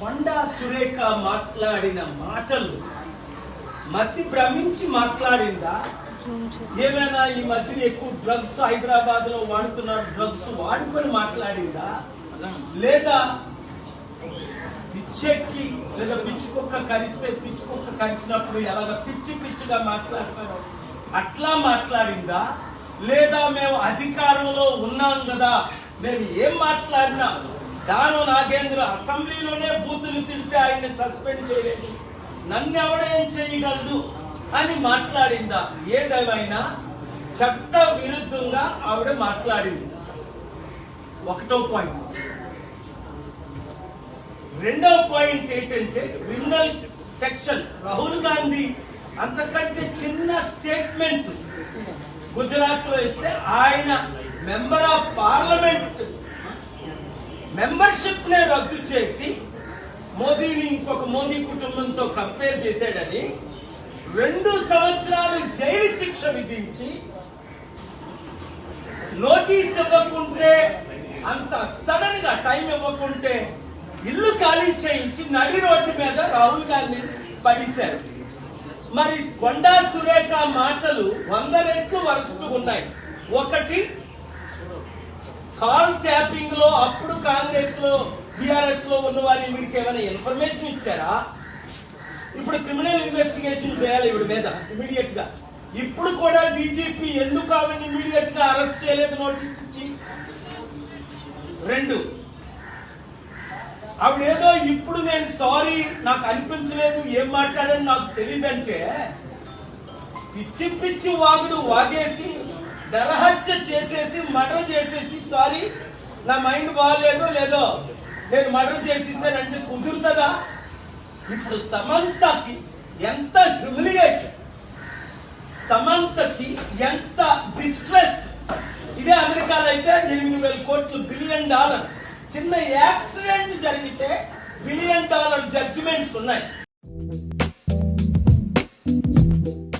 కొండా సురేఖ మాట్లాడిన మాటలు మతి భ్రమించి మాట్లాడిందా? ఏమైనా ఈ మధ్య ఎక్కువ డ్రగ్స్ హైదరాబాద్లో వాడుతున్నారు డ్రగ్స్ వాడుకొని మాట్లాడిందా? లేదా పిచ్చెక్కి లేదా పిచ్చి కుక్క కరిస్తే పిచ్చి కుక్క కరిచినప్పుడు ఎలాగ పిచ్చి పిచ్చిగా మాట్లాడతారు అట్లా మాట్లాడిందా? లేదా మేము అధికారంలో ఉన్నాం కదా మేము ఏం మాట్లాడినా దాను నాగేంద్ర అసెంబ్లీలోనే బూతులు తిడితే ఆయన్ని సస్పెండ్ చేయలేదు. నన్ను ఎవడేం చేయగలడు అని మాట్లాడిందా? ఏదేమైనా చట్ట విరుద్ధంగా ఆవిడ మాట్లాడింది. ఒకటో పాయింట్. రెండో పాయింట్ ఏంటంటే క్రిమినల్ సెక్షన్. రాహుల్ గాంధీ అంతకంటే చిన్న స్టేట్మెంట్ గుజరాత్లో ఇస్తే ఆయన మెంబర్ ఆఫ్ పార్లమెంట్. మెంబర్షిప్ నే రద్దు చేసి మోదీని ఇంకొక మోదీ కుటుంబంతో కంపేర్ చేశాడని రెండు సంవత్సరాలు జైలు శిక్ష విధించి నోటీస్ ఇవ్వకుంటే అంత సడన్గా టైం ఇవ్వకుంటే ఇల్లు ఖాళీ చేయించి నడి రోడ్డు మీద రాహుల్ గాంధీ పడేశారు. మరి కొండా సురేఖ మాటలు వంద రెట్లు వరుసగా ఉన్నాయి. ఒకటి కాల్ ట్యాపింగ్లో అప్పుడు కాంగ్రెస్లో బీఆర్ఎస్లో ఉన్న వారి వీడికి ఏమైనా ఇన్ఫర్మేషన్ ఇచ్చారా? ఇప్పుడు క్రిమినల్ ఇన్వెస్టిగేషన్ చేయాలి ఇవిడి మీద ఇమీడియట్గా. ఇప్పుడు కూడా డీజీపీ ఎందుకు ఆవిడని ఇమీడియట్గా అరెస్ట్ చేయలేదు నోటీస్ ఇచ్చి? రెండు. ఆవిడేదో ఇప్పుడు నేను సారీ నాకు అనిపించలేదు ఏం మాట్లాడని నాకు తెలియదంటే పిచ్చి పిచ్చి వాగుడు వాగేసి నరహత్య చేసేసి మర్డర్ చేసేసి సారీ నా మైండ్ బాగాలేదు లేదో నేను మర్డర్ చేసేసానంటే కుదురుతుందా? ఇప్పుడు సమంతకి ఎంత హ్యూమిలియేషన్ సమంతకి ఎంత డిస్ట్రెస్ ఇదే అమెరికాలో అయితే ఎనిమిది వేల కోట్లు బిలియన్ డాలర్ చిన్న యాక్సిడెంట్ జరిగితే బిలియన్ డాలర్ జడ్జిమెంట్స్ ఉన్నాయి.